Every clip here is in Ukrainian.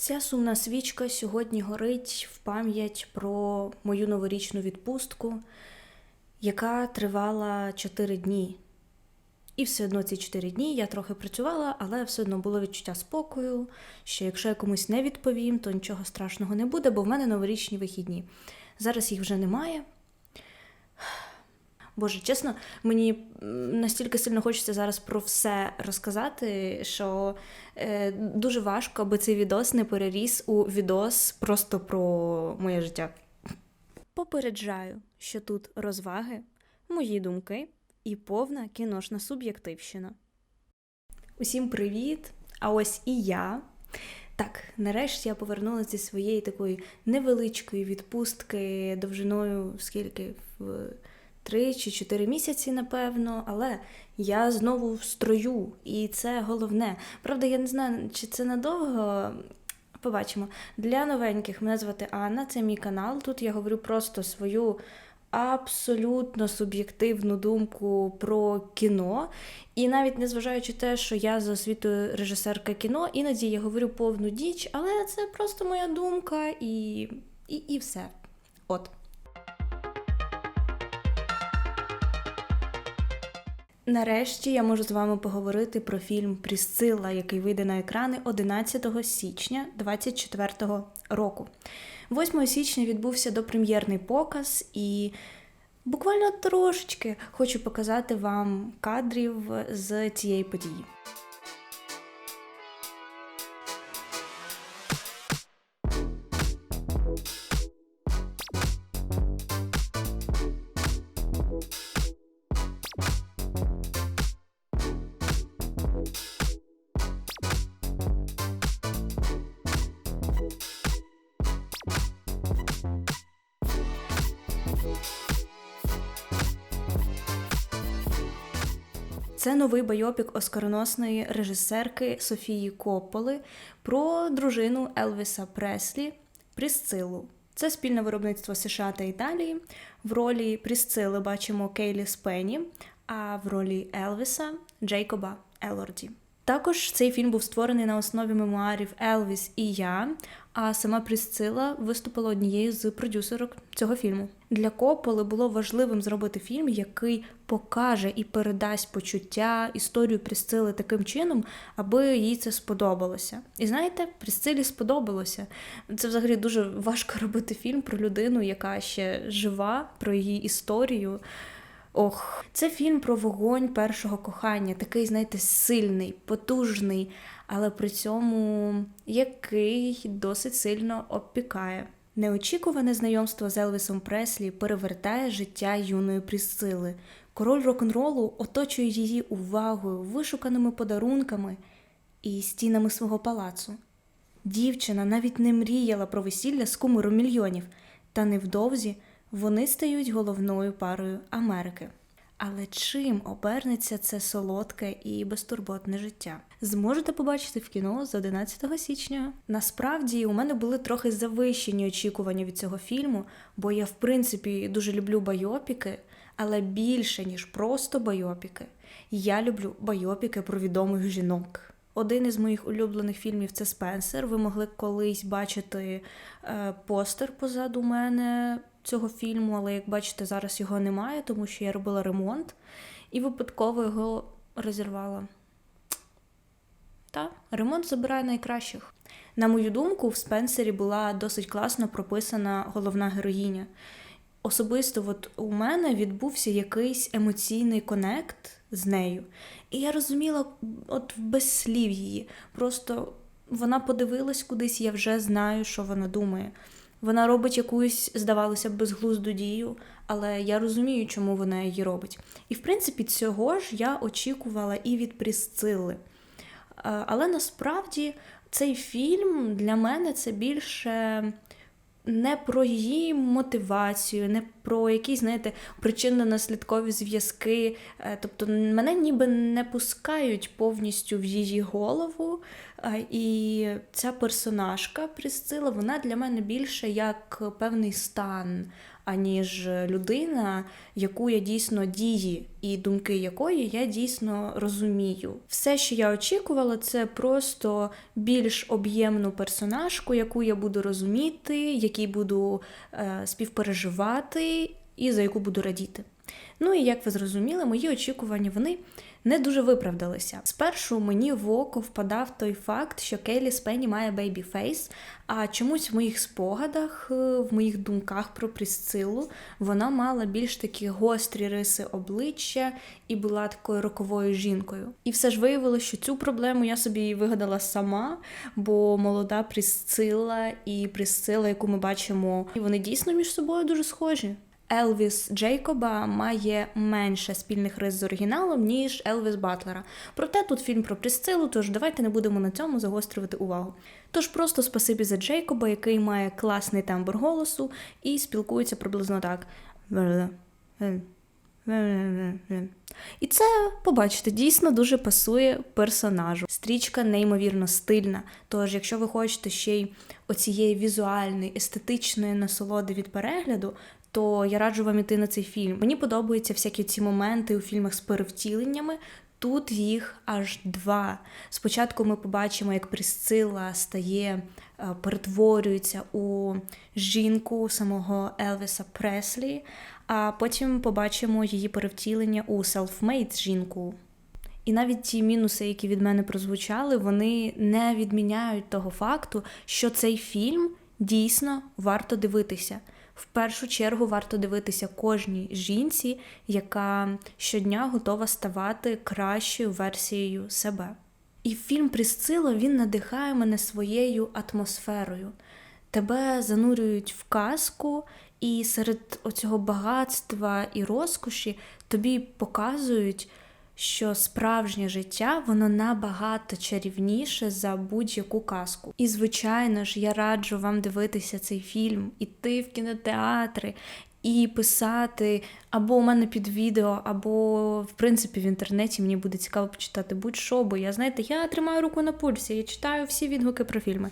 Ця сумна свічка сьогодні горить в пам'ять про мою новорічну відпустку, яка тривала 4 дні. І все одно ці 4 дні я трохи працювала, але все одно було відчуття спокою, що якщо я комусь не відповім, то нічого страшного не буде, бо в мене новорічні вихідні. Зараз їх вже немає. Боже, чесно, мені настільки сильно хочеться зараз про все розказати, що е, дуже важко, аби цей відос не переріс у відос просто про моє життя. Попереджаю, що тут розваги, мої думки і повна кіношна суб'єктивщина. Усім привіт! А ось і я. Так, нарешті я повернулася зі своєї такої невеличкої відпустки довжиною скільки в три чи чотири місяці, напевно, але я знову в строю, і це головне. Правда, я не знаю, чи це надовго. Побачимо. Для новеньких мене звати Анна, це мій канал. Тут я говорю просто свою абсолютно суб'єктивну думку про кіно. І навіть незважаючи те, що я за освітою режисерка кіно, іноді я говорю повну діч, але це просто моя думка і, і, і все. От. Нарешті я можу з вами поговорити про фільм Прісцила, який вийде на екрани 11 січня 2024 року. 8 січня відбувся допрем'єрний показ, і буквально трошечки хочу показати вам кадрів з цієї події. Це новий байопік оскароносної режисерки Софії Копполи про дружину Елвіса Преслі Прісцилу. Це спільне виробництво США та Італії. В ролі Прісцили бачимо Кейлі Спені, а в ролі Елвіса Джейкоба Елорді. Також цей фільм був створений на основі мемуарів Елвіс і я. А сама Прісцила виступила однією з продюсерок цього фільму. Для Кополи було важливим зробити фільм, який покаже і передасть почуття, історію Прісцили таким чином, аби їй це сподобалося. І знаєте, Прісцилі сподобалося. Це взагалі дуже важко робити фільм про людину, яка ще жива, про її історію. Ох, це фільм про вогонь першого кохання, такий, знаєте, сильний, потужний, але при цьому який досить сильно обпікає. Неочікуване знайомство з Елвісом Преслі перевертає життя юної Прісцили. Король рок-н-ролу оточує її увагою, вишуканими подарунками і стінами свого палацу. Дівчина навіть не мріяла про весілля з кумиром мільйонів, та невдовзі вони стають головною парою Америки. Але чим обернеться це солодке і безтурботне життя? Зможете побачити в кіно з 11 січня. Насправді у мене були трохи завищені очікування від цього фільму, бо я, в принципі, дуже люблю байопіки, але більше ніж просто байопіки. Я люблю байопіки про відомих жінок. Один із моїх улюблених фільмів це Спенсер. Ви могли колись бачити е, постер позаду мене цього фільму, але як бачите, зараз його немає, тому що я робила ремонт і випадково його розірвала. Та, ремонт забирає найкращих. На мою думку, в Спенсері була досить класно прописана головна героїня. Особисто, от у мене відбувся якийсь емоційний конект з нею. І я розуміла, от без слів її. Просто вона подивилась кудись, я вже знаю, що вона думає. Вона робить якусь, здавалося б, безглузду дію, але я розумію, чому вона її робить. І, в принципі, цього ж я очікувала і від Прісцили. Але насправді цей фільм для мене це більше не про її мотивацію, не про якісь, знаєте, причинно-наслідкові зв'язки. Тобто мене ніби не пускають повністю в її голову, І ця персонажка Присцила, вона для мене більше як певний стан, аніж людина, яку я дійсно дії і думки якої я дійсно розумію. Все, що я очікувала, це просто більш об'ємну персонажку, яку я буду розуміти, якій буду е, співпереживати і за яку буду радіти. Ну і як ви зрозуміли, мої очікування вони не дуже виправдалися. Спершу мені в око впадав той факт, що Келі Спенні має бейбі фейс, а чомусь в моїх спогадах, е, в моїх думках про Прісцилу вона мала більш такі гострі риси обличчя і була такою роковою жінкою. І все ж виявилося, що цю проблему я собі вигадала сама, бо молода Прісцила і Прісцила, яку ми бачимо, і вони дійсно між собою дуже схожі. Елвіс Джейкоба має менше спільних рис з оригіналом, ніж Елвіс Батлера. Проте тут фільм про Присцилу, тож давайте не будемо на цьому загострювати увагу. Тож просто спасибі за Джейкоба, який має класний тембр голосу і спілкується приблизно так. І це, побачите, дійсно дуже пасує персонажу. Стрічка неймовірно стильна. Тож, якщо ви хочете ще й оцієї візуальної, естетичної насолоди від перегляду, то я раджу вам іти на цей фільм. Мені подобаються всякі ці моменти у фільмах з перевтіленнями. Тут їх аж два. Спочатку ми побачимо, як Присцила стає, перетворюється у жінку самого Елвіса Преслі, а потім побачимо її перевтілення у селфмейд жінку. І навіть ті мінуси, які від мене прозвучали, вони не відміняють того факту, що цей фільм дійсно варто дивитися. В першу чергу варто дивитися кожній жінці, яка щодня готова ставати кращою версією себе. І фільм Присцила він надихає мене своєю атмосферою. Тебе занурюють в казку, і серед оцього багатства і розкоші тобі показують що справжнє життя воно набагато чарівніше за будь-яку казку. І, звичайно ж, я раджу вам дивитися цей фільм, іти в кінотеатри. І писати або у мене під відео, або, в принципі, в інтернеті мені буде цікаво почитати будь-що, бо я, знаєте, я тримаю руку на пульсі, я читаю всі відгуки про фільми.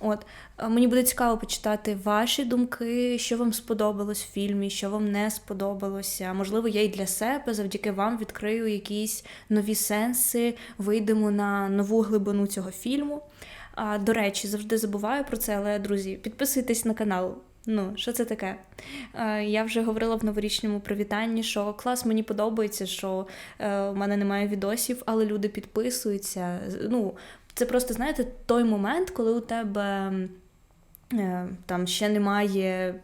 От Мені буде цікаво почитати ваші думки, що вам сподобалось в фільмі, що вам не сподобалося. Можливо, я і для себе завдяки вам відкрию якісь нові сенси, вийдемо на нову глибину цього фільму. До речі, завжди забуваю про це, але, друзі, підписуйтесь на канал. Ну, що це таке? Я вже говорила в новорічному привітанні, що клас мені подобається, що е, у мене немає відосів, але люди підписуються. Ну, це просто, знаєте, той момент, коли у тебе е, там ще немає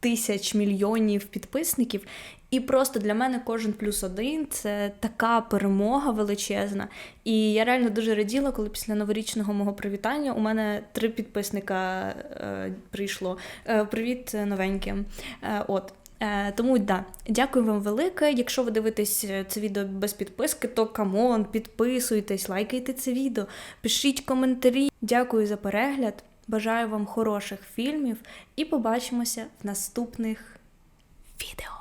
тисяч мільйонів підписників. І просто для мене кожен плюс один це така перемога величезна. І я реально дуже раділа, коли після новорічного мого привітання у мене три підписника е, прийшло. Е, Привіт, новеньким. Е, от. Е, тому да, дякую вам велике. Якщо ви дивитесь е, це відео без підписки, то камон, підписуйтесь, лайкайте це відео, пишіть коментарі. Дякую за перегляд. Бажаю вам хороших фільмів і побачимося в наступних відео.